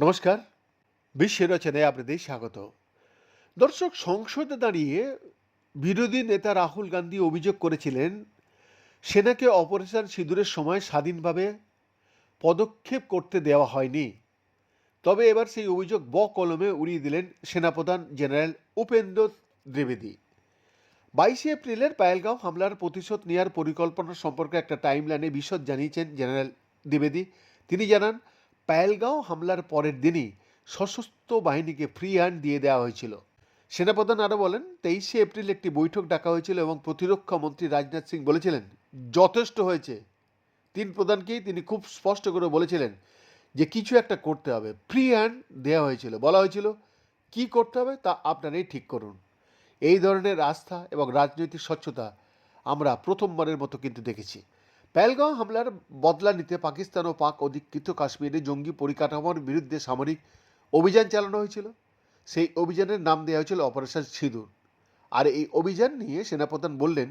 নমস্কার। বিশ্বের রচনায় আপনাদের স্বাগত। দর্শক, সংসদে দাঁড়িয়ে বিরোধী নেতা রাহুল গান্ধী অভিযোগ করেছিলেন, সেনাকে অপারেশন সিঁদুরের সময় স্বাধীনভাবে পদক্ষেপ করতে দেওয়া হয়নি। তবে এবার সেই অভিযোগ ব কলমে উড়িয়ে দিলেন সেনাপ্রধান জেনারেল উপেন্দ্র দ্বিবেদী। বাইশে এপ্রিলের পায়েলগাঁও হামলার প্রতিশোধ নেওয়ার পরিকল্পনা সম্পর্কে একটা টাইমলাইনে বিশদ জানিয়েছেন জেনারেল দ্বিবেদী। তিনি জানান পায়েলগাঁও হামলার পরের দিনই সশস্ত্র বাহিনীকে ফ্রি হ্যান্ড দিয়ে দেওয়া হয়েছিল। সেনাপ্রধান আরও বলেন, তেইশে এপ্রিল একটি বৈঠক ডাকা হয়েছিল এবং প্রতিরক্ষা মন্ত্রী রাজনাথ সিং বলেছিলেন, যথেষ্ট হয়েছে। তিন প্রধানকেই তিনি খুব স্পষ্ট করে বলেছিলেন যে, কিছু একটা করতে হবে। ফ্রি হ্যান্ড দেওয়া হয়েছিল। বলা হয়েছিল, কি করতে হবে তা আপনারাই ঠিক করুন। এই ধরনের আস্থা এবং রাজনৈতিক স্বচ্ছতা আমরা প্রথমবারের মতো কিন্তু দেখেছি। পেহেলগাঁও হামলার বদলা নিতে পাকিস্তান ও পাক অধিকৃত কাশ্মীরে জঙ্গি পরিকাঠামোর বিরুদ্ধে সামরিক অভিযান চালানো হয়েছিল। সেই অভিযানের নাম দেওয়া হয়েছিল অপারেশন সিঁদুর। আর এই অভিযান নিয়ে সেনাপ্রধান বললেন,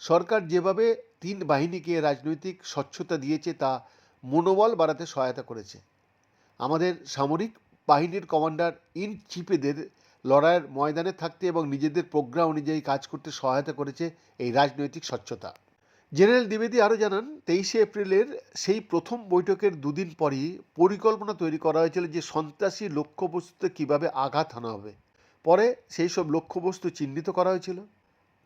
সরকার যেভাবে তিন বাহিনীকে রাজনৈতিক স্বচ্ছতা দিয়েছে, তা মনোবল বাড়াতে সহায়তা করেছে। আমাদের সামরিক বাহিনীর কমান্ডার ইন চিফেদের লড়াইয়ের ময়দানে থাকতে এবং নিজেদের প্রোগ্রাম অনুযায়ী কাজ করতে সহায়তা করেছে এই রাজনৈতিক স্বচ্ছতা। জেনারেল দ্বিবেদী আরও জানান, তেইশে এপ্রিলের সেই প্রথম বৈঠকের দুদিন পরই পরিকল্পনা তৈরি করা হয়েছিল যে সন্ত্রাসী লক্ষ্যবস্তুতে কীভাবে আঘাত হানা হবে। পরে সেই সব লক্ষ্যবস্তু চিহ্নিত করা হয়েছিল।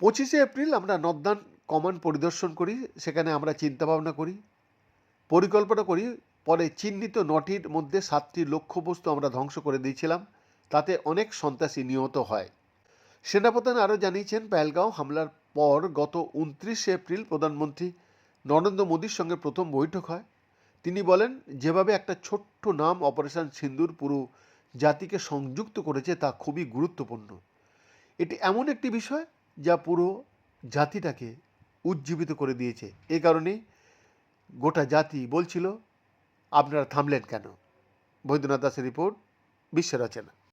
পঁচিশে এপ্রিল আমরা নর্দার্ন কমান্ড পরিদর্শন করি, সেখানে আমরা চিন্তাভাবনা করি, পরিকল্পনা করি, পরে চিহ্নিত নটির মধ্যে সাতটি লক্ষ্যবস্তু আমরা ধ্বংস করে দিয়েছিলাম, তাতে অনেক সন্ত্রাসী নিহত হয়। সেনাপ্রধান আরও জানিয়েছেন, পেহেলগাঁও হামলার পর গত উনত্রিশে এপ্রিল প্রধানমন্ত্রী নরেন্দ্র মোদীর সঙ্গে প্রথম বৈঠক হয়। তিনি বলেন, যেভাবে একটা ছোট্ট নাম অপারেশন সিন্দুর পুরো জাতিকে সংযুক্ত করেছে তা খুবই গুরুত্বপূর্ণ। এটি এমন একটি বিষয় যা পুরো জাতিটাকে উজ্জীবিত করে দিয়েছে। এ কারণেই গোটা জাতি বলছিল, আপনারা থামলেন কেন? বৈদ্যনাথ দাসের রিপোর্ট, বিশ্ব রচনা।